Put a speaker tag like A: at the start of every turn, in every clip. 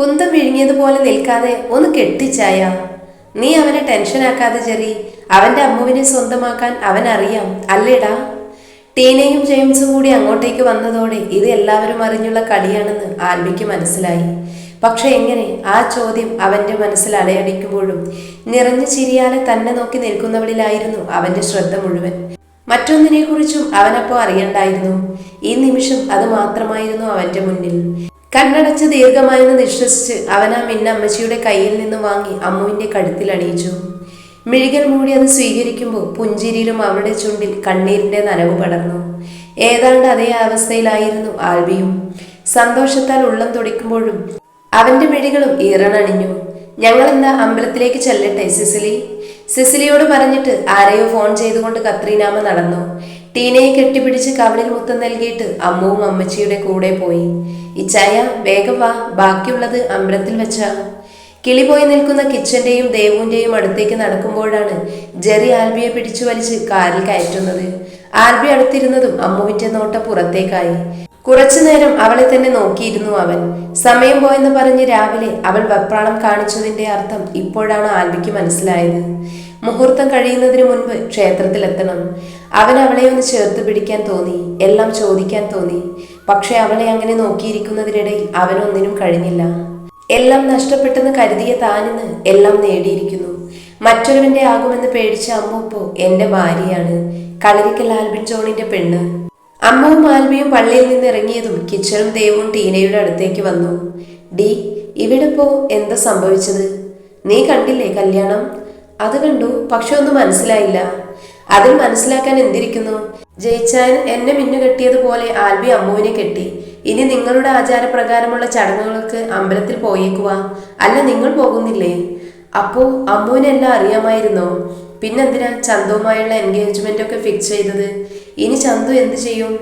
A: കുന്തം വിഴുങ്ങിയതുപോലെ നിൽക്കാതെ ഒന്ന് കെട്ടിച്ചായ. നീ അവനെ ടെൻഷനാക്കാതെ ചെറി അവന്റെ അമ്മുവിനെ സ്വന്തമാക്കാൻ അവൻ അറിയാം അല്ലേടാ? ടീനയും ജെയിംസും കൂടി അങ്ങോട്ടേക്ക് വന്നതോടെ ഇത് എല്ലാവരും അറിഞ്ഞുള്ള കളിയാണെന്ന് ആൽബിക്ക് മനസ്സിലായി. പക്ഷെ എങ്ങനെ? ആ ചോദ്യം അവന്റെ മനസ്സിൽ അലയടിക്കുമ്പോഴും നിറഞ്ഞു ചിരിയാലെ തന്നെ നോക്കി നിൽക്കുന്നവളിലായിരുന്നു അവന്റെ ശ്രദ്ധ മുഴുവൻ. മറ്റൊന്നിനെ കുറിച്ചും അവനപ്പോ അറിയണ്ടായിരുന്നു. ഈ നിമിഷം അത് മാത്രമായിരുന്നു അവന്റെ മുന്നിൽ. കണ്ണടച്ച് ദീർഘമായെന്ന് നിശ്വസിച്ച് അവൻ ആ മിന്നമ്മച്ചിയുടെ കയ്യിൽ നിന്ന് വാങ്ങി അമ്മുവിന്റെ കഴുത്തിൽ അണിയിച്ചു. മിഴികൾ മൂടി അത് സ്വീകരിക്കുമ്പോൾ പുഞ്ചിരിയിലും അവളുടെ ചുണ്ടിൽ കണ്ണീരിന്റെ നനവ് പടർന്നു. ഏതാണ്ട് അതേ അവസ്ഥയിലായിരുന്നു ആൽബിയും. സന്തോഷത്താൽ ഉള്ളം തുടിക്കുമ്പോഴും അവന്റെ മിഴികളും ഈറണണിഞ്ഞു ഞങ്ങൾ എന്താ അമ്പലത്തിലേക്ക് ചെല്ലട്ടെ സിസിലി? സിസിലിയോട് പറഞ്ഞിട്ട് ആരെയോ ഫോൺ ചെയ്തുകൊണ്ട് കത്രീനാമ നടന്നു. ടീനയെ കെട്ടിപ്പിടിച്ച് കവളിൽ മുത്തം നൽകിയിട്ട് അമ്മുവും അമ്മച്ചിയുടെ കൂടെ പോയി. ഇച്ചായ വേഗം വാ ബാക്കിയുള്ളത് അമ്പലത്തിൽ വെച്ചാ. കിളി പോയി നിൽക്കുന്ന കിച്ചന്റെയും ദേവുവിന്റെയും അടുത്തേക്ക് നടക്കുമ്പോഴാണ് ജെറി ആൽബിയെ പിടിച്ചു വലിച്ച് കാറിൽ കയറ്റുന്നത്. ആൽബി അടുത്തിരുന്നതും അമ്മുവിന്റെ നോട്ട പുറത്തേക്കായി. കുറച്ചു നേരം അവളെ തന്നെ നോക്കിയിരുന്നു അവൻ. സമയം പോയെന്ന് പറഞ്ഞ് രാവിലെ അവൾ വെപ്രാളം കാണിച്ചതിന്റെ അർത്ഥം ഇപ്പോഴാണ് ആൽബിക്ക് മനസ്സിലായത്. മുഹൂർത്തം കഴിയുന്നതിന് മുൻപ് ക്ഷേത്രത്തിലെത്തണം. അവൻ അവളെ ഒന്ന് ചേർത്ത് പിടിക്കാൻ തോന്നി. എല്ലാം ചോദിക്കാൻ തോന്നി. പക്ഷെ അവളെ അങ്ങനെ നോക്കിയിരിക്കുന്നതിനിടയിൽ അവനൊന്നിനും കഴിഞ്ഞില്ല. എല്ലാം നഷ്ടപ്പെട്ടെന്ന് കരുതിയ താനിന്ന് എല്ലാം നേടിയിരിക്കുന്നു. മറ്റൊരുവന്റെ ആകുമെന്ന് പേടിച്ച അമ്മൂപ്പോ എന്റെ ഭാര്യയാണ്. കളരിക്കൽ ആൽബിൻ ജോണിന്റെ പെണ്ണ്. അമ്മവും ആൽബിയും പള്ളിയിൽ നിന്ന് ഇറങ്ങിയതും കിച്ചനും ദേവും ടീനയുടെ അടുത്തേക്ക് വന്നു. ഡി ഇവിടെ പോ എന്താ സംഭവിച്ചത്? നീ കണ്ടില്ലേ കല്യാണം? അത് കണ്ടു പക്ഷെ ഒന്നും മനസ്സിലായില്ല. അതിൽ മനസ്സിലാക്കാൻ എന്തിരിക്കുന്നു? ജയിച്ചാൻ എന്നെ മിന്നു കെട്ടിയതുപോലെ ആൽബി അമ്മുവിനെ കെട്ടി. ഇനി നിങ്ങളുടെ ആചാരപ്രകാരമുള്ള ചടങ്ങുകൾക്ക് അമ്പലത്തിൽ പോയേക്കുക. അല്ല നിങ്ങൾ പോകുന്നില്ലേ? അപ്പോ അമ്മുവിനെല്ലാം അറിയാമായിരുന്നോ? പിന്നെന്തിനാ ചന്തുവുമായുള്ള എൻഗേജ്മെന്റ് ഒക്കെ ഫിക്സ് ചെയ്തത്? ഇനി ചന്തു എന്ത് ചെയ്യും?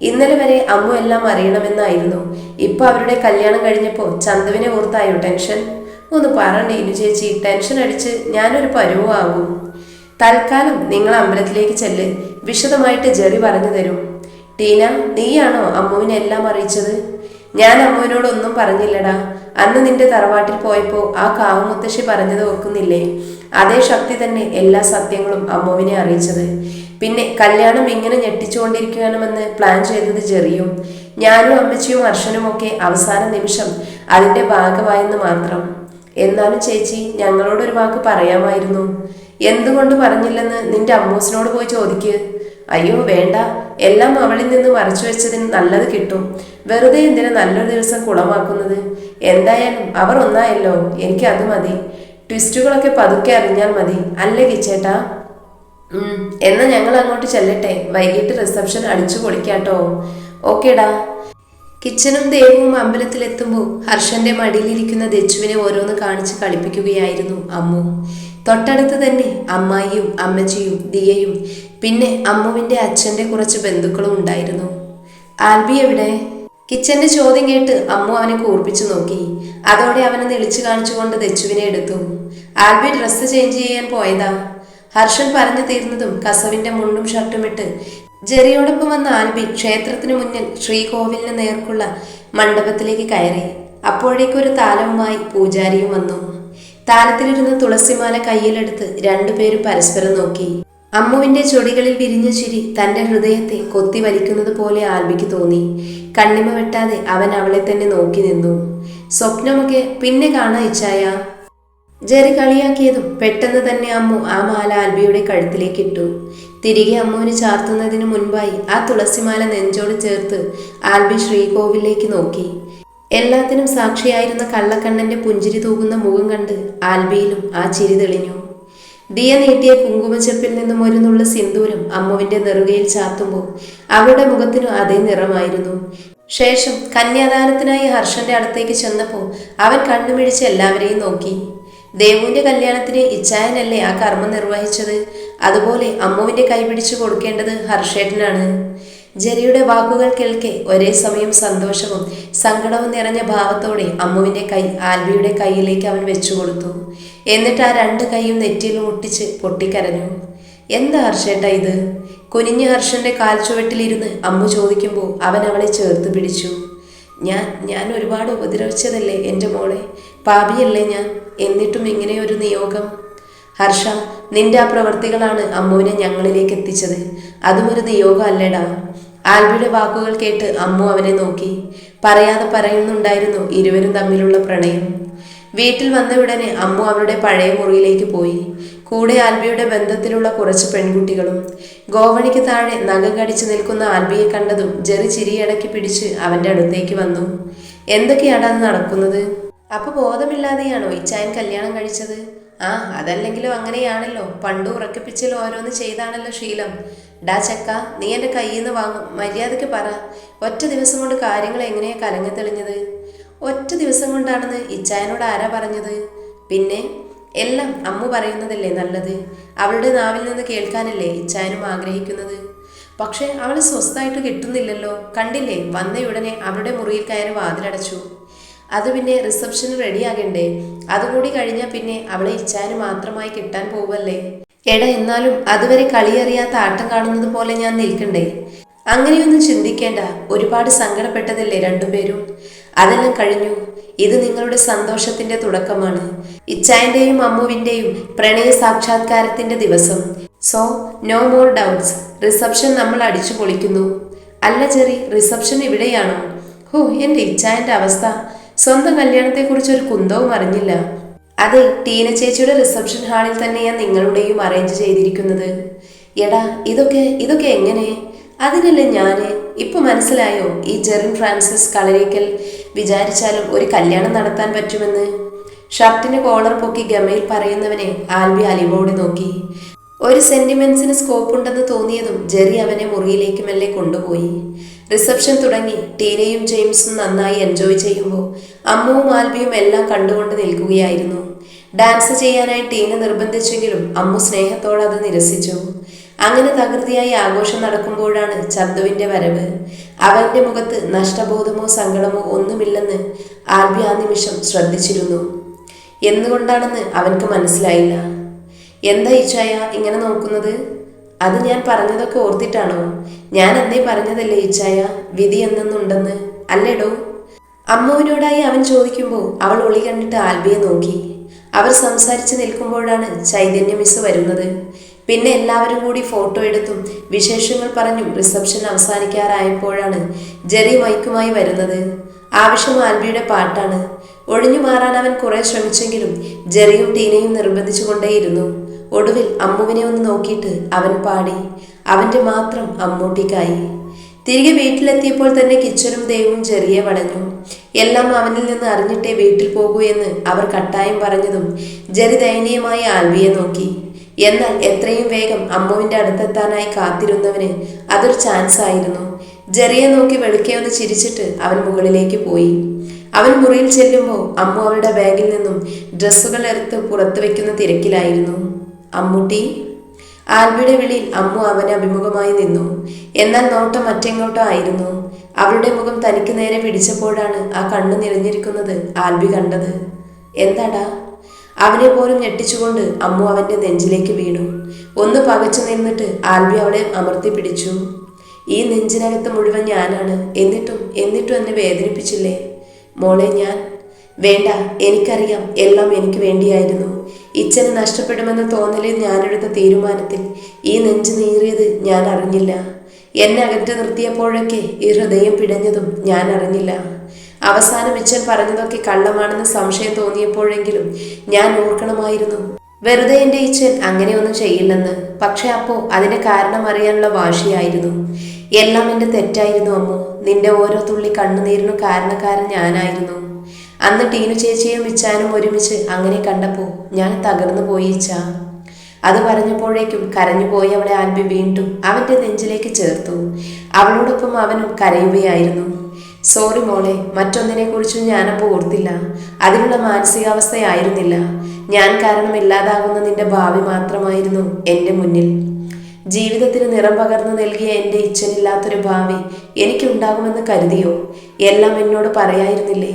A: ഇന്നലെ വരെ അമ്മു എല്ലാം അറിയണമെന്നായിരുന്നു. ഇപ്പൊ അവരുടെ കല്യാണം കഴിഞ്ഞപ്പോ ചന്തുവിനെ ഓർത്തായോ ടെൻഷൻ? ഒന്ന് പറയണ്ടേ ഇനു ചേച്ചി ടെൻഷൻ അടിച്ച് ഞാനൊരു പരുവാകും തൽക്കാലം നിങ്ങൾ അമ്പലത്തിലേക്ക് ചെല്ല് വിശദമായിട്ട് ജെറി പറഞ്ഞു തരും. ടീന നീയാണോ അമ്മുവിനെ എല്ലാം അറിയിച്ചത്? ഞാൻ അമ്മുവിനോടൊന്നും പറഞ്ഞില്ലടാ. അന്ന് നിന്റെ തറവാട്ടിൽ പോയപ്പോ ആ കാവുമുത്തശ്ശി പറഞ്ഞത് ഓർക്കുന്നില്ലേ? അതേ ശക്തി തന്നെ എല്ലാ സത്യങ്ങളും അമ്മുവിനെ അറിയിച്ചത്. പിന്നെ കല്യാണം ഇങ്ങനെ ഞെട്ടിച്ചുകൊണ്ടിരിക്കണമെന്ന് പ്ലാൻ ചെയ്തത് ജെറിയും. ഞാനും അമ്മച്ചിയും അർഷനും ഒക്കെ അവസാന നിമിഷം അതിന്റെ ഭാഗമായെന്ന് മാത്രം. എന്നാലും ചേച്ചി ഞങ്ങളോട് ഒരു വാക്ക് പറയാമായിരുന്നു. എന്തുകൊണ്ട് പറഞ്ഞില്ലെന്ന് നിന്റെ അമ്മൂസിനോട് പോയി ചോദിക്ക്. അയ്യോ വേണ്ട. എല്ലാം അവളിൽ നിന്ന് മറച്ചു വെച്ചതിന് നല്ലത് കിട്ടും. വെറുതെ എന്തിനാ നല്ലൊരു ദിവസം കുളമാക്കുന്നത്? എന്തായാലും അവർ ഒന്നായല്ലോ. എനിക്ക് അത് മതി. ട്വിസ്റ്റുകളൊക്കെ പതുക്കെ അറിഞ്ഞാൽ മതി. അല്ലേ കിച്ചേട്ടാ? എന്നാൽ എന്നാ ഞങ്ങൾ അങ്ങോട്ട് ചെല്ലട്ടെ. വൈകിട്ട് റിസപ്ഷൻ അടിച്ചു പൊളിക്കാട്ടോ. ഓക്കേടാ. കിച്ചനും ദേവവും അമ്പലത്തിലെത്തുമ്പോൾ ഹർഷന്റെ മടിയിലിരിക്കുന്ന ദച്ചുവിനെ ഓരോന്ന് കാണിച്ച് കളിപ്പിക്കുകയായിരുന്നു അമ്മു. തൊട്ടടുത്ത് തന്നെ അമ്മായിയും അമ്മച്ചിയും ദിയയും പിന്നെ അമ്മുവിന്റെ അച്ഛന്റെ കുറച്ച് ബന്ധുക്കളും ഉണ്ടായിരുന്നു. ആൽബി എവിടെ? കിച്ചന്റെ ചോദ്യം കേട്ട് അമ്മു അവനെ കൂർപ്പിച്ചു നോക്കി. അതോടെ അവനെ നെളിച്ചു കാണിച്ചുകൊണ്ട് ദച്ചുവിനെ എടുത്തു. ആൽബി ഡ്രസ്സ് ചേഞ്ച് ചെയ്യാൻ പോയതാ. ഹർഷൻ പറഞ്ഞു തീർന്നതും കസവിന്റെ മുണ്ടും ഷർട്ടും ഇട്ട് ജെറിയോടൊപ്പം വന്ന ആൽബി ക്ഷേത്രത്തിനു മുന്നിൽ ശ്രീകോവിലിന് നേർക്കുള്ള മണ്ഡപത്തിലേക്ക് കയറി. അപ്പോഴേക്കൊരു താലവുമായി പൂജാരിയും വന്നു. താലത്തിലിരുന്ന തുളസിമാല കയ്യിലെടുത്ത് രണ്ടുപേരും പരസ്പരം നോക്കി. അമ്മുവിന്റെ ചൊടികളിൽ വിരിഞ്ഞ ചിരി തന്റെ ഹൃദയത്തെ കൊത്തി വലിക്കുന്നത് പോലെ ആൽബിക്ക് തോന്നി. കണ്ണിമ വെട്ടാതെ അവൻ അവളെ തന്നെ നോക്കി നിന്നു. സ്വപ്നമൊക്കെ പിന്നെ കാണാ ഇച്ഛായ ജെറി കളിയാക്കിയതും പെട്ടെന്ന് തന്നെ അമ്മു ആ മാല ആൽബിയുടെ കഴുത്തിലേക്ക് ഇട്ടു. തിരികെ അമ്മുവിന് ചാർത്തുന്നതിന് മുൻപായി ആ തുളസിമാല നെഞ്ചോട് ചേർത്ത് ആൽബി ശ്രീകോവിലേക്ക് നോക്കി. എല്ലാത്തിനും സാക്ഷിയായിരുന്ന കള്ളക്കണ്ണന്റെ പുഞ്ചിരി തൂകുന്ന മുഖം കണ്ട് ആൽബിയിലും ആ ചിരി തെളിഞ്ഞു. ദിയ നീട്ടിയ കുങ്കുമച്ചെപ്പിൽ നിന്നും ഒരു നുള്ള സിന്ദൂരം അമ്മുവിന്റെ നെറുകയിൽ ചാർത്തുമ്പോൾ അവളുടെ മുഖത്തിനും അതേ നിറമായിരുന്നു. ശേഷം കന്യാദാനത്തിനായി ഹർഷന്റെ അടുത്തേക്ക് ചെന്നപ്പോൾ അവൻ കണ്ണുമിഴിച്ച് എല്ലാവരെയും നോക്കി. ദേവുവിന്റെ കല്യാണത്തിന് ഇച്ഛായനല്ലേ ആ കർമ്മം നിർവഹിച്ചത്? അതുപോലെ അമ്മുവിന്റെ കൈപിടിച്ചു കൊടുക്കേണ്ടത് ഹർഷേട്ടനാണ്. ജെറിയുടെ വാക്കുകൾ കേൾക്കെ ഒരേ സമയം സന്തോഷവും സങ്കടവും നിറഞ്ഞ ഭാവത്തോടെ അമ്മുവിന്റെ കൈ ആൽബിയുടെ കൈയിലേക്ക് അവൻ വെച്ചു കൊടുത്തു. എന്നിട്ട് ആ രണ്ട് കൈയും നെറ്റിയിൽ മുട്ടിച്ച് പൊട്ടിക്കരഞ്ഞു. എന്താ ഹർഷേട്ട ഇത്? കുനിഞ്ഞ ഹർഷന്റെ കാൽ ചുവട്ടിലിരുന്ന് അമ്മു ചോദിക്കുമ്പോൾ അവൻ അവളെ ചേർത്ത് പിടിച്ചു. ഞാൻ ഞാൻ ഒരുപാട് ഉപദ്രവിച്ചതല്ലേ എന്റെ മോളെ? പാപിയല്ലേ ഞാൻ? എന്നിട്ടും ഇങ്ങനെ ഒരു നിയോഗം. ഹർഷ നിന്റെ ആ പ്രവൃത്തികളാണ് അമ്മുവിനെ ഞങ്ങളിലേക്ക് എത്തിച്ചത്. അതും ഒരു നിയോഗം അല്ലേടാ. ആൽബിയുടെ വാക്കുകൾ കേട്ട് അമ്മു അവനെ നോക്കി. പറയാതെ പറയുന്നുണ്ടായിരുന്നു ഇരുവരും തമ്മിലുള്ള പ്രണയം. വീട്ടിൽ വന്ന ഉടനെ അമ്മു അവരുടെ പഴയ മുറിയിലേക്ക് പോയി. കൂടെ ആൽബിയുടെ ബന്ധത്തിലുള്ള കുറച്ച് പെൺകുട്ടികളും. ഗോവണിക്ക് താഴെ നഖം കടിച്ചു നിൽക്കുന്ന ആൽബിയെ കണ്ടതും ജെറി ചിരിയടക്കി പിടിച്ച് അവന്റെ അടുത്തേക്ക് വന്നു. എന്തൊക്കെയാണ് അത് നടക്കുന്നത്? അപ്പൊ ബോധമില്ലാതെയാണോ ഇച്ചായൻ കല്യാണം കഴിച്ചത്? ആ അതല്ലെങ്കിലും അങ്ങനെയാണല്ലോ. പണ്ട് ഉറക്കിപ്പിച്ചിൽ ഓരോന്ന് ചെയ്താണല്ലോ ശീലം. ഡാ ചക്ക നീ എന്റെ കയ്യിൽ നിന്ന് വാങ്ങും. മര്യാദയ്ക്ക് പറ. ഒറ്റ ദിവസം കൊണ്ട് കാര്യങ്ങൾ എങ്ങനെയാ കലങ്ങി തെളിഞ്ഞത്? ഒറ്റ ദിവസം കൊണ്ടാണെന്ന് ഇച്ചായനോട് ആരാ പറഞ്ഞത്? പിന്നെ എല്ലാം അമ്മു പറയുന്നതല്ലേ നല്ലത്? അവളുടെ നാവിൽ നിന്ന് കേൾക്കാനല്ലേ ഇച്ചാനും ആഗ്രഹിക്കുന്നത്? പക്ഷേ അവൾ സ്വസ്ഥമായിട്ട് കിട്ടുന്നില്ലല്ലോ. കണ്ടില്ലേ? വന്നയുടനെ അവളുടെ മുറിയിൽ കയറി വാതിലടച്ചു. അത് പിന്നെ റിസപ്ഷന് റെഡിയാകണ്ടേ? അതുകൂടി കഴിഞ്ഞാൽ പിന്നെ അവളെ ഇച്ചാന് മാത്രമായി കിട്ടാൻ പോവല്ലേ എട എന്നാലും അതുവരെ കളിയറിയാത്ത ആട്ടം കാണുന്നത് പോലെ ഞാൻ നിൽക്കണ്ടേ? അങ്ങനെയൊന്നും ചിന്തിക്കേണ്ട. ഒരുപാട് സങ്കടപ്പെട്ടതല്ലേ രണ്ടുപേരും? അതെല്ലാം കഴിഞ്ഞു? ഇത് നിങ്ങളുടെ സന്തോഷത്തിന്റെ തുടക്കമാണ്. ഇച്ചായന്റെയും അമ്മുവിന്റെയും പ്രണയ സാക്ഷാത്കാരത്തിന്റെ ദിവസം. So no more doubts reception നമ്മൾ അടിച്ചു പൊളിക്കുന്നു. അല്ല ചെറി റിസപ്ഷൻ ഇവിടെയാണോ? ഹോ എന്റെ ഇച്ചായന്റെ അവസ്ഥ. സ്വന്തം കല്യാണത്തെക്കുറിച്ച് ഒരു കുന്തവും അറിഞ്ഞില്ല. അതെ ടീന ചേച്ചിയുടെ റിസപ്ഷൻ ഹാളിൽ തന്നെയാണ് നിങ്ങളുടെയും അറേഞ്ച് ചെയ്തിരിക്കുന്നത്. എടാ ഇതൊക്കെ ഇതൊക്കെ എങ്ങനെ? അതിനല്ലേ ഞാൻ? ഇപ്പൊ മനസ്സിലായോ ഈ ജെറിൻ ഫ്രാൻസിസ് കളരിക്കൽ വിചാരിച്ചാലും ഒരു കല്യാണം നടത്താൻ പറ്റുമെന്ന്? ഷർട്ടിന് കോളർ പൊക്കി ഗമയിൽ പറയുന്നവനെ ആൽബി അലിവോടി നോക്കി. ഒരു സെന്റിമെന്റ്സിന് സ്കോപ്പ് ഉണ്ടെന്ന് തോന്നിയതും ജെറി അവനെ മുറിയിലേക്ക് മെല്ലെ കൊണ്ടുപോയി. റിസപ്ഷൻ തുടങ്ങി ടീനയും ജെയിംസും നന്നായി എൻജോയ് ചെയ്യുമ്പോൾ അമ്മുവും ആൽബിയും എല്ലാം കണ്ടുകൊണ്ട് നിൽക്കുകയായിരുന്നു. ഡാൻസ് ചെയ്യാനായി ടീന നിർബന്ധിച്ചെങ്കിലും അമ്മു സ്നേഹത്തോടെ അത് നിരസിച്ചു. അങ്ങനെ തകൃതിയായി ആഘോഷം നടക്കുമ്പോഴാണ് ചന്തുവിന്റെ വരവ്. അവന്റെ മുഖത്ത് നഷ്ടബോധമോ സങ്കടമോ ഒന്നുമില്ലെന്ന് ആൽബി ആ നിമിഷം ശ്രദ്ധിച്ചിരുന്നു. എന്തുകൊണ്ടാണെന്ന് അവൻക്ക് മനസ്സിലായില്ല. എന്താ ഇച്ചായ ഇങ്ങനെ നോക്കുന്നത്? അത് ഞാൻ പറഞ്ഞതൊക്കെ ഓർത്തിട്ടാണോ? ഞാൻ എന്നേ പറഞ്ഞതല്ലേ ഇച്ചായ വിധി എന്നെന്നുണ്ടെന്ന്. അല്ലേടോ? അമ്മുവിനോടായി അവൻ ചോദിക്കുമ്പോൾ അവൾ ഒളി കണ്ടിട്ട് ആൽബിയെ നോക്കി. അവർ സംസാരിച്ച് നിൽക്കുമ്പോഴാണ് ചൈതന്യ മിസ് വരുന്നത്. പിന്നെ എല്ലാവരും കൂടി ഫോട്ടോ എടുത്തും വിശേഷങ്ങൾ പറഞ്ഞും റിസപ്ഷൻ അവസാനിക്കാറായപ്പോഴാണ് ജെറി മൈക്കുമായി വരുന്നത്. ആവശ്യം ആൽബിയുടെ പാട്ടാണ്. ഒഴിഞ്ഞു മാറാൻ അവൻ കുറെ ശ്രമിച്ചെങ്കിലും ജെറിയും ടീനയും നിർബന്ധിച്ചുകൊണ്ടേയിരുന്നു. ഒടുവിൽ അമ്മുവിനെ ഒന്ന് നോക്കിയിട്ട് അവൻ പാടി. അവന്റെ മാത്രം അമ്മൂട്ടിക്കായി. തിരികെ വീട്ടിലെത്തിയപ്പോൾ തന്നെ കിച്ചനും ദേവും ചെറിയ വടഞ്ഞു എല്ലാം അവനിൽ നിന്ന് അറിഞ്ഞിട്ടേ വീട്ടിൽ പോകൂ എന്ന് അവർ കട്ടായം പറഞ്ഞതും ജെറി ദയനീയമായി ആൽവിയെ നോക്കി. എന്നാൽ എത്രയും വേഗം അമ്മുവിന്റെ അടുത്തെത്താനായി കാത്തിരുന്നവന് അതൊരു ചാൻസ് ആയിരുന്നു. ജെറിയെ നോക്കി വെളുക്കെ ഒന്ന് ചിരിച്ചിട്ട് അവൻ മുകളിലേക്ക് പോയി. അവൻ മുറിയിൽ ചെല്ലുമ്പോൾ അമ്മു അവരുടെ ബാഗിൽ നിന്നും ഡ്രസ്സുകൾ എടുത്ത് പുറത്തു വെക്കുന്ന തിരക്കിലായിരുന്നു. അമ്മുട്ടി ആൽബിയുടെ വിളിയിൽ അമ്മു അവന് അഭിമുഖമായി നിന്നു. എന്നാൽ നോട്ടം മറ്റെങ്ങോട്ടോ ആയിരുന്നു. അവളുടെ മുഖം തനിക്ക് നേരെ പിടിച്ചപ്പോഴാണ് ആ കണ്ണു നിറഞ്ഞിരിക്കുന്നത് ആൽബി കണ്ടത്. എന്താടാ? അവനെ പോലും ഞെട്ടിച്ചുകൊണ്ട് അമ്മു അവന്റെ നെഞ്ചിലേക്ക് വീണു. ഒന്ന് പകച്ചു നിന്നിട്ട് ആൽബി അവളെ അമർത്തി പിടിച്ചു. ഈ നെഞ്ചിനകത്ത് മുഴുവൻ ഞാനാണ്. എന്നിട്ടും എന്നിട്ടും എന്നെ വേദനിപ്പിച്ചില്ലേ? മോളെ ഞാൻ. വേണ്ട എനിക്കറിയാം. എല്ലാം എനിക്ക് വേണ്ടിയായിരുന്നു. ഇച്ഛന് നഷ്ടപ്പെടുമെന്ന തോന്നലിൽ ഞാനെടുത്ത തീരുമാനത്തിൽ ഈ നെഞ്ച് നീറിയത് ഞാൻ അറിഞ്ഞില്ല. എന്നെ അകറ്റി നിർത്തിയപ്പോഴൊക്കെ ഈ ഹൃദയം പിടഞ്ഞതും ഞാൻ അറിഞ്ഞില്ല. അവസാനം ഇച്ഛൻ പറഞ്ഞതൊക്കെ കള്ളമാണെന്ന് സംശയം തോന്നിയപ്പോഴെങ്കിലും ഞാൻ ഓർക്കണമായിരുന്നു. വെറുതെ എന്റെ ഇച്ഛൻ അങ്ങനെയൊന്നും ചെയ്യില്ലെന്ന്. പക്ഷെ അപ്പോൾ അതിന് കാരണം അറിയാനുള്ള വാശിയായിരുന്നു. എല്ലാം എന്റെ തെറ്റായിരുന്നു അമ്മു. നിന്റെ ഓരോ തുള്ളി കണ്ണുനീരിനും കാരണക്കാരൻ ഞാനായിരുന്നു. അന്ന് ടീനു ചേച്ചിയും ഇച്ചാനും ഒരുമിച്ച് അങ്ങനെ കണ്ടപ്പോൾ ഞാൻ തകർന്നു പോയി ഇച്ച. അത് പറഞ്ഞപ്പോഴേക്കും കരഞ്ഞുപോയി അവളെ ആൽബി വീണ്ടും അവന്റെ നെഞ്ചിലേക്ക് ചേർത്തു. അവളോടൊപ്പം അവനും കരയുകയായിരുന്നു. സോറി മോളെ മറ്റൊന്നിനെ കുറിച്ചും ഞാനപ്പോൾ ഓർത്തില്ല. അതിനുള്ള മാനസികാവസ്ഥയായിരുന്നില്ല. ഞാൻ കാരണം ഇല്ലാതാകുന്ന നിന്റെ ഭാവി മാത്രമായിരുന്നു എന്റെ മുന്നിൽ. ജീവിതത്തിന് നിറം പകർന്നു നൽകിയ എന്റെ ഇച്ഛനില്ലാത്തൊരു ഭാവി എനിക്കുണ്ടാകുമെന്ന് കരുതിയോ? എല്ലാം എന്നോട് പറയായിരുന്നില്ലേ?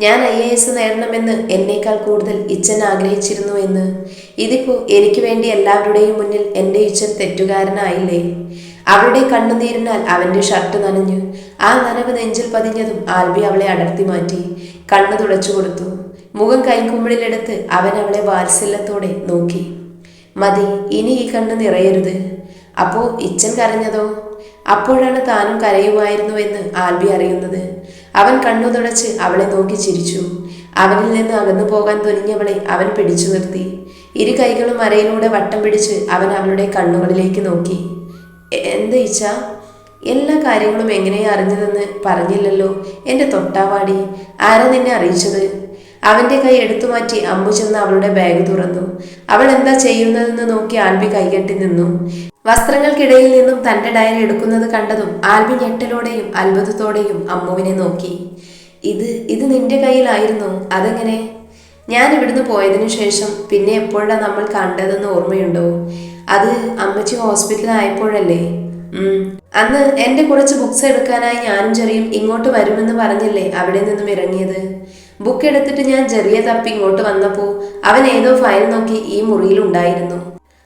A: ഞാൻ ഐ എ എസ് നേടണമെന്ന് എന്നേക്കാൾ കൂടുതൽ ഇച്ഛൻ ആഗ്രഹിച്ചിരുന്നു എന്ന്. ഇതിപ്പോ എനിക്ക് വേണ്ടി എല്ലാവരുടെയും മുന്നിൽ എന്റെ ഇച്ഛൻ തെറ്റുകാരനായില്ലേ? അവളുടെ കണ്ണുനീരിനാൽ അവന്റെ ഷർട്ട് നനഞ്ഞു. ആ നനവ് നെഞ്ചിൽ പതിഞ്ഞതും ആൽബി അവളെ അടർത്തി മാറ്റി. കണ്ണു തുടച്ചു കൊടുത്തു. മുഖം കൈക്കുമ്പിളിലെടുത്ത് അവൻ അവളെ വാത്സല്യത്തോടെ നോക്കി. മതി ഇനി ഈ കണ്ണ് നിറയരുത്. അപ്പോ ഇച്ചൻ കരഞ്ഞതോ? അപ്പോഴാണ് താനും കരയുമായിരുന്നുവെന്ന് ആൽബി അറിയുന്നത്. അവൻ കണ്ണു തുടച്ച് അവളെ നോക്കി ചിരിച്ചു. അവനിൽ നിന്ന് അകന്നു പോകാൻ തുനിഞ്ഞവളെ അവൻ പിടിച്ചു നിർത്തി. ഇരു കൈകളും അരയിലൂടെ വട്ടം പിടിച്ച് അവൻ അവളുടെ കണ്ണുകളിലേക്ക് നോക്കി. "എ- എന്താ ഇച്ച എല്ലാ കാര്യങ്ങളും എങ്ങനെയാ അറിഞ്ഞതെന്ന് പറഞ്ഞില്ലല്ലോ. എന്റെ തൊട്ടാവാടി. ആരാ നിന്നെ അറിയിച്ചത്? അവന്റെ കൈ എടുത്തു മാറ്റി അമ്മു ചെന്ന് അവളുടെ ബാഗ് തുറന്നു. അവൾ എന്താ ചെയ്യുന്നതെന്ന് നോക്കി ആൽബി കൈകെട്ടി നിന്നു. വസ്ത്രങ്ങൾക്കിടയിൽ നിന്നും തന്റെ ഡയറി എടുക്കുന്നത് കണ്ടതും ആൽബി ഞെട്ടലോടെയും അത്ഭുതത്തോടെയും അമ്മുവിനെ നോക്കി. ഇത് ഇത് നിന്റെ കയ്യിലായിരുന്നു. അതെങ്ങനെ? ഞാൻ ഇവിടുന്ന് പോയതിനു ശേഷം പിന്നെ എപ്പോഴാണ് നമ്മൾ കണ്ടതെന്ന് ഓർമ്മയുണ്ടോ? അത് അമ്മച്ചി ഹോസ്പിറ്റലായപ്പോഴല്ലേ? അന്ന് എന്റെ കുറച്ച് ബുക്സ് എടുക്കാനായി ഞാനും ചെറിയും ഇങ്ങോട്ട് വരുമെന്ന് പറഞ്ഞില്ലേ അവിടെ നിന്നും ഇറങ്ങിയത്? ബുക്ക് എടുത്തിട്ട് ഞാൻ ചെറിയ തപ്പി ഇങ്ങോട്ട് വന്നപ്പോ അവൻ ഏതോ ഫയൽ നോക്കി ഈ മുറിയിൽ ഉണ്ടായിരുന്നു.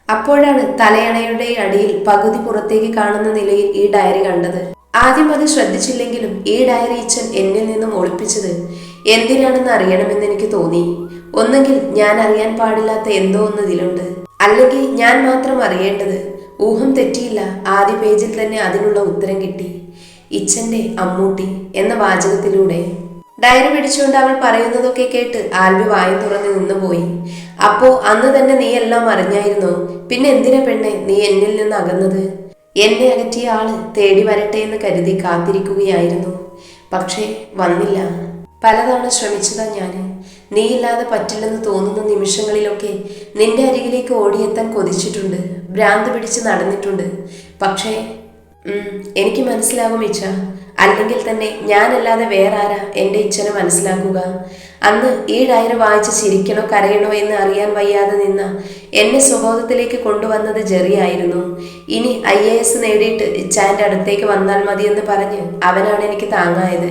A: അപ്പോഴാണ് തലയണയുടെ അടിയിൽ പകുതി പുറത്തേക്ക് കാണുന്ന നിലയിൽ ഈ ഡയറി കണ്ടത്. ആദ്യം അത് ശ്രദ്ധിച്ചില്ലെങ്കിലും ഈ ഡയറി ഇച്ചൻ എന്നിൽ നിന്നും ഒളിപ്പിച്ചത് എന്തിനാണെന്ന് അറിയണമെന്ന് എനിക്ക് തോന്നി. ഒന്നെങ്കിൽ ഞാൻ അറിയാൻ പാടില്ലാത്ത എന്തോ ഒന്ന് ഇതിലുണ്ട്. അല്ലെങ്കിൽ ഞാൻ മാത്രം അറിയേണ്ടത് ഊഹം തെറ്റിയില്ല. ആദ്യ പേജിൽ തന്നെ അതിനുള്ള ഉത്തരം കിട്ടി. ഇച്ഛന്റെ അമ്മൂട്ടി എന്ന വാചകത്തിലൂടെ. ഡയറി പിടിച്ചുകൊണ്ട് അവൾ പറയുന്നതൊക്കെ കേട്ട് ആൽബി വായും തുറന്ന് നിന്നുപോയി. അപ്പോ അന്ന് തന്നെ നീ എല്ലാം അറിഞ്ഞായിരുന്നോ? പിന്നെ എന്തിനാ പെണ്ണെ നീ എന്നിൽ നിന്ന് അകന്നത്? എന്നെ അകറ്റിയ ആൾ തേടി വരട്ടെ എന്ന് കരുതി കാത്തിരിക്കുകയായിരുന്നു. പക്ഷേ വന്നില്ല. പലതവണ ശ്രമിച്ചതാ ഞാൻ. നീയില്ലാതെ പറ്റില്ലെന്ന് തോന്നുന്ന നിമിഷങ്ങളിലൊക്കെ നിന്റെ അരികിലേക്ക് ഓടിയെത്താൻ കൊതിച്ചിട്ടുണ്ട്. ഭ്രാന്ത് പിടിച്ച് നടന്നിട്ടുണ്ട്. പക്ഷേ എനിക്ക് മനസ്സിലാകും ഇച്ഛ. അല്ലെങ്കിൽ തന്നെ ഞാനല്ലാതെ വേറെ ആരാ എന്റെ ഇച്ഛനെ മനസ്സിലാക്കുക. അന്ന് ഈ ഡയറി വായിച്ച് ചിരിക്കണോ കരയണോ എന്ന് അറിയാൻ വയ്യാതെ നിന്ന എന്നെ സ്വബോധത്തിലേക്ക് കൊണ്ടുവന്നത് ജെറിയായിരുന്നു ഇനി ഐ എ എസ് നേടിയിട്ട് ഇച്ചാന്റെ അടുത്തേക്ക് വന്നാൽ മതിയെന്ന് പറഞ്ഞ് അവനാണ് എനിക്ക് താങ്ങായത്.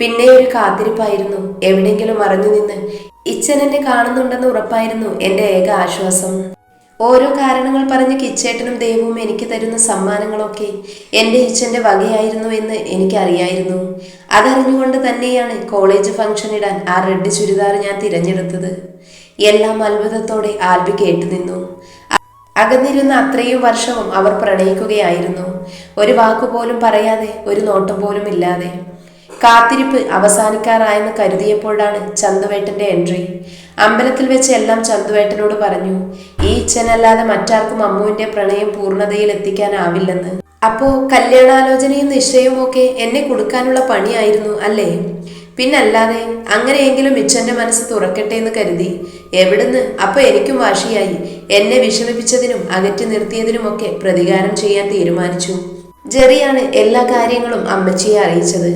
A: പിന്നെ ഒരു കാത്തിരിപ്പായിരുന്നു. എവിടെങ്കിലും മറഞ്ഞു നിന്ന് ഇച്ഛൻ എന്നെ കാണുന്നുണ്ടെന്ന് ഉറപ്പായിരുന്നു എന്റെ ഏക ആശ്വാസം. ഓരോ കാരണങ്ങൾ പറഞ്ഞ് കിച്ചേട്ടനും ദൈവവും എനിക്ക് തരുന്ന സമ്മാനങ്ങളൊക്കെ എന്റെ ഇച്ഛന്റെ വകയായിരുന്നു എന്ന് എനിക്കറിയായിരുന്നു. അതറിഞ്ഞുകൊണ്ട് തന്നെയാണ് കോളേജ് ഫംഗ്ഷൻ ഇടാൻ ആ റെഡ് ചുരിദാർ ഞാൻ തിരഞ്ഞെടുത്തത്. എല്ലാം അത്ഭുതത്തോടെ ആൽബി കേട്ടുനിന്നു. അകന്നിരുന്ന അത്രയും വർഷവും അവർ പ്രണയിക്കുകയായിരുന്നു. ഒരു വാക്കുപോലും പറയാതെ ഒരു നോട്ടം പോലും ഇല്ലാതെ. കാത്തിരിപ്പ് അവസാനിക്കാറായെന്ന് കരുതിയപ്പോഴാണ് ചന്തുവേട്ടന്റെ എൻട്രി. അമ്പലത്തിൽ വെച്ച് എല്ലാം ചന്തുവേട്ടനോട് പറഞ്ഞു ഈ ഇച്ഛനല്ലാതെ മറ്റാർക്കും അമ്മുവിന്റെ പ്രണയം പൂർണതയിൽ എത്തിക്കാനാവില്ലെന്ന്. അപ്പോ കല്യാണാലോചനയും നിശ്ചയവും എന്നെ കൊടുക്കാനുള്ള പണിയായിരുന്നു അല്ലേ? പിന്നല്ലാതെ അങ്ങനെയെങ്കിലും ഇച്ഛന്റെ മനസ്സ് തുറക്കട്ടെ എന്ന് കരുതി എവിടുന്ന്? അപ്പൊ എനിക്കും വാശിയായി. എന്നെ വിഷമിപ്പിച്ചതിനും അകറ്റി നിർത്തിയതിനുമൊക്കെ പ്രതികാരം ചെയ്യാൻ തീരുമാനിച്ചു. ജെറിയാണ് എല്ലാ കാര്യങ്ങളും അമ്മച്ചിയെ അറിയിച്ചത്.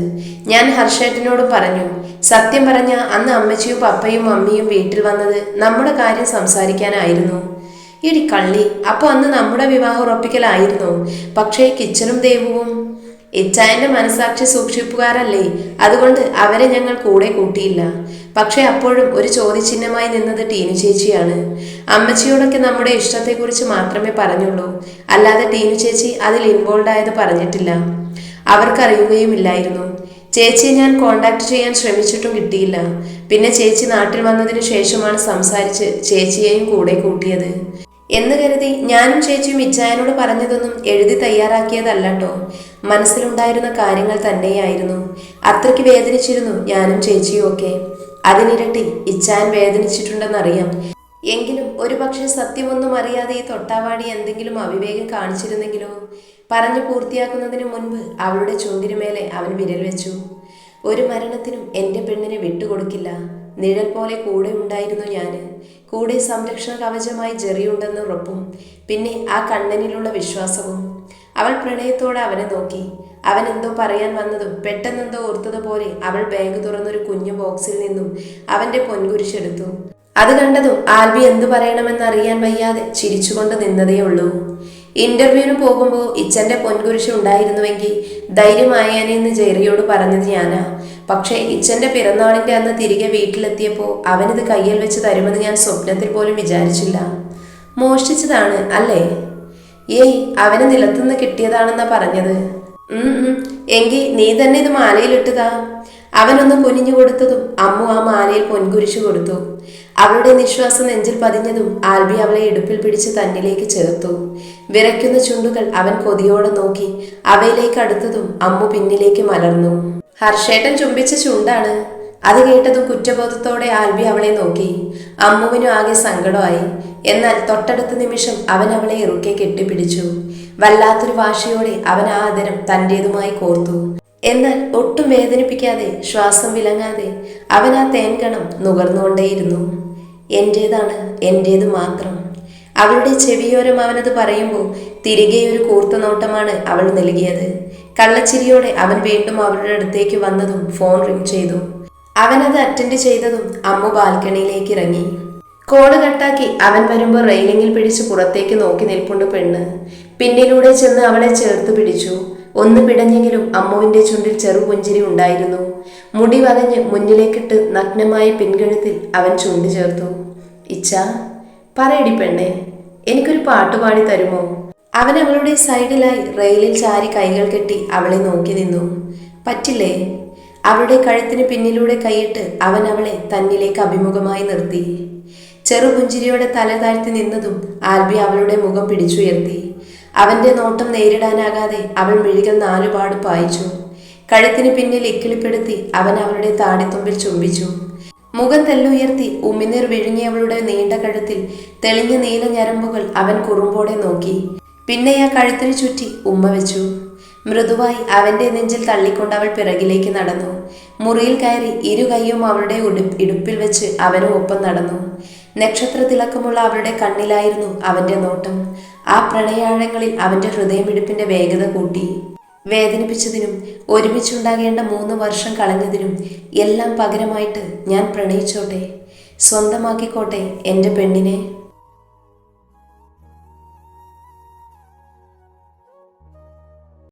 A: ഞാൻ ഹർഷേട്ടനോട് പറഞ്ഞു സത്യം പറഞ്ഞ അന്ന് അമ്മച്ചിയും പപ്പയും അമ്മയും വീട്ടിൽ വന്നത് നമ്മുടെ കാര്യം സംസാരിക്കാനായിരുന്നു. ഇടി കള്ളി അപ്പൊ അന്ന് നമ്മുടെ വിവാഹം ഉറപ്പിക്കലായിരുന്നു. പക്ഷേ കിച്ചനും ദേവുവും. ഇച്ചായന്റെ മനസാക്ഷി സൂക്ഷിപ്പുകാരല്ലേ അതുകൊണ്ട് അവരെ ഞങ്ങൾ കൂടെ കൂട്ടിയില്ല. പക്ഷെ അപ്പോഴും ഒരു ചോദ്യചിഹ്നമായി നിന്നത് ടീനു ചേച്ചിയാണ്. അമ്മച്ചിയോടൊക്കെ നമ്മുടെ ഇഷ്ടത്തെക്കുറിച്ച് മാത്രമേ പറഞ്ഞുള്ളൂ. അല്ലാതെ ടീനു ചേച്ചി അതിൽ ഇൻവോൾവ് ആയത് പറഞ്ഞിട്ടില്ല. അവർക്കറിയുകയുമില്ലായിരുന്നു. ചേച്ചിയെ ഞാൻ കോണ്ടാക്ട് ചെയ്യാൻ ശ്രമിച്ചിട്ടും കിട്ടിയില്ല. പിന്നെ ചേച്ചി നാട്ടിൽ വന്നതിന് ശേഷമാണ് സംസാരിച്ച് ചേച്ചിയെയും കൂടെ കൂട്ടിയത്. എന്ന് കരുതി ഞാനും ചേച്ചിയും ഇച്ചായനോട് പറഞ്ഞതൊന്നും എഴുതി തയ്യാറാക്കിയതല്ലട്ടോ. മനസ്സിലുണ്ടായിരുന്ന കാര്യങ്ങൾ തന്നെയായിരുന്നു. അത്രയ്ക്ക് വേദനിച്ചിരുന്നു ഞാനും ചേച്ചിയും ഒക്കെ. അതിനിരട്ടി ഇച്ചായൻ വേദനിച്ചിട്ടുണ്ടെന്നറിയാം. എങ്കിലും ഒരുപക്ഷെ സത്യമൊന്നും അറിയാതെ ഈ തൊട്ടാവാടി എന്തെങ്കിലും അവിവേകം കാണിച്ചിരുന്നെങ്കിലോ? പറഞ്ഞു പൂർത്തിയാക്കുന്നതിന് മുൻപ് അവളുടെ ചുണ്ടിനു മേലെ അവൻ വിരൽ വെച്ചു. ഒരു മരണത്തിനും എന്റെ പെണ്ണിനെ വിട്ടുകൊടുക്കില്ല. നിഴൽ പോലെ കൂടെ ഉണ്ടായിരുന്നു ഞാൻ കൂടെ സംരക്ഷണ കവചമായി ജെറിയുണ്ടെന്ന് ഉറപ്പും പിന്നെ ആ കണ്ണനിലുള്ള വിശ്വാസവും. അവൾ പ്രണയത്തോടെ അവനെ നോക്കി. അവൻ എന്തോ പറയാൻ വന്നതും പെട്ടെന്നെന്തോ ഓർത്തതുപോലെ അവൾ ബാഗ് തുറന്നൊരു കുഞ്ഞു ബോക്സിൽ നിന്നും അവന്റെ പൊൻകുരിശെടുത്തു. അത് കണ്ടതും ആൽബി എന്തു പറയണമെന്ന് അറിയാൻ വയ്യാതെ ചിരിച്ചുകൊണ്ട് നിന്നതേ ഉള്ളൂ ഇന്റർവ്യൂവിന് പോകുമ്പോൾ ഇച്ചന്റെ പൊൻകുരിശ് ഉണ്ടായിരുന്നുവെങ്കിൽ ധൈര്യമായേനെന്ന് ജെറിയോട് പറഞ്ഞത് ഞാനാ. പക്ഷേ ഇച്ചന്റെ പിറന്നാളിന്റെ അന്ന് തിരികെ വീട്ടിലെത്തിയപ്പോൾ അവനിത് കയ്യിൽ വെച്ച് തരുമെന്ന് ഞാൻ സ്വപ്നത്തിൽ പോലും വിചാരിച്ചില്ല. മോഷ്ടിച്ചതാണ് അല്ലേ? ഏയ് അവന് നിലത്തുനിന്ന് കിട്ടിയതാണെന്നാ പറഞ്ഞത്. ഉം ഉം. എങ്കി നീ തന്നെ ഇത് മാലയിലിട്ടതാ. അവനൊന്ന് കുനിഞ്ഞു കൊടുത്തതും അമ്മു ആ മാലയിൽ പൊൻകുരിശു കൊടുത്തു. അവളുടെ നിശ്വാസം നെഞ്ചിൽ പതിഞ്ഞതും ആൽബി അവളെ ഇടുപ്പിൽ പിടിച്ച് തന്നിലേക്ക് ചേർത്തു. വിറയ്ക്കുന്ന ചുണ്ടുകൾ അവൻ കൊതിയോടെ നോക്കി. അവയിലേക്ക് അടുത്തതും അമ്മു പിന്നിലേക്ക് മലർന്നു. ഹർഷേട്ടൻ ചുംബിച്ച ചുണ്ടാണ്. അത് കേട്ടതും കുറ്റബോധത്തോടെ ആൽബി അവളെ നോക്കി. അമ്മുവിനും ആകെ സങ്കടമായി. എന്നാൽ തൊട്ടടുത്ത നിമിഷം അവൻ അവളെ ഇറുക്കെ കെട്ടിപ്പിടിച്ചു. വല്ലാത്തൊരു വാശിയോടെ അവൻ ആ ആദരം തന്റേതുമായി കോർത്തു. എന്നാൽ ഒട്ടും വേദനിപ്പിക്കാതെ ശ്വാസം വിലങ്ങാതെ അവൻ ആ തേൻകണം നുകർന്നുകൊണ്ടേയിരുന്നു. എന്റേതാണ് എന്റേത് മാത്രം. അവളുടെ ചെവിയോരം അവനത് പറയുമ്പോൾ തിരികെ ഒരു കൂർത്ത നോട്ടമാണ് അവൾ നൽകിയത്. കള്ളച്ചിരിയോടെ അവൻ വീണ്ടും അവളുടെ അടുത്തേക്ക് വന്നതും ഫോൺ റിംഗ് ചെയ്തു. അവനത് അറ്റൻഡ് ചെയ്തതും അമ്മു ബാൽക്കണിയിലേക്ക് ഇറങ്ങി. കോൾ കട്ടാക്കി അവൻ വരുമ്പോൾ റെയിലിങ്ങിൽ പിടിച്ച് പുറത്തേക്ക് നോക്കി നിൽപ്പുണ്ട് പെണ്ണ്. പിന്നിലൂടെ ചെന്ന് അവളെ ചേർത്ത് പിടിച്ചു. ഒന്ന് പിടഞ്ഞെങ്കിലും അമ്മുവിന്റെ ചുണ്ടിൽ ചെറുപുഞ്ചിരി ഉണ്ടായിരുന്നു. മുടി വകഞ്ഞ് മുന്നിലേക്കിട്ട് നഗ്നമായ പിൻകഴുത്തിൽ അവൻ ചുണ്ടി ചേർത്തു. ഇച്ച പറയടി പെണ്ണെ എനിക്കൊരു പാട്ട് പാടി തരുമോ? അവൻ അവളുടെ സൈഡിലായി റെയിലിൽ ചാരി കൈകൾ കെട്ടി അവളെ നോക്കി നിന്നു. പറ്റില്ലേ? അവളുടെ കഴുത്തിന് പിന്നിലൂടെ കൈയിട്ട് അവൻ അവളെ തന്നിലേക്ക് അഭിമുഖമായി നിർത്തി. ചെറുപുഞ്ചിരിയോടെ തല താഴ്ത്തി നിന്നതും ആൽബി അവളുടെ മുഖം പിടിച്ചുയർത്തി. അവന്റെ നോട്ടം നേരിടാനാകാതെ അവൾ മിഴികൾ നാലുപാട് പായിച്ചു. കഴുത്തിന് പിന്നിൽ ഇക്കിളിപ്പെടുത്തി അവൻ അവളുടെ താടിത്തുമ്പിൽ ചുംബിച്ചു. മുഖം തെല്ലുയർത്തി ഉമിനീർ വിഴുങ്ങിയവളുടെ നീണ്ട കഴുത്തിൽ തെളിഞ്ഞ നീല ഞരമ്പുകൾ അവൻ കുറുമ്പോടെ നോക്കി. പിന്നെ ആ കഴുത്തിന് ചുറ്റി ഉമ്മ വെച്ചു. മൃദുവായി അവന്റെ നെഞ്ചിൽ തള്ളിക്കൊണ്ട് അവൾ പിറകിലേക്ക് നടന്നു. മുറിയിൽ കയറി ഇരു കൈയും അവളുടെ ഇടുപ്പിൽ വെച്ച് അവനും ഒപ്പം നടന്നു. നക്ഷത്ര തിളക്കമുള്ള അവളുടെ കണ്ണിലായിരുന്നു അവന്റെ നോട്ടം. ആ പ്രണയാഴങ്ങളിൽ അവന്റെ ഹൃദയമിടിപ്പിന്റെ വേഗത കൂട്ടി. വേദനിപ്പിച്ചതിനും ഒരുമിച്ചുണ്ടാകേണ്ട മൂന്ന് വർഷം കളഞ്ഞതിനും എല്ലാം പകരമായിട്ട് ഞാൻ പ്രണയിച്ചോട്ടെ. സ്വന്തമാക്കിക്കോട്ടെ എന്റെ പെണ്ണിനെ.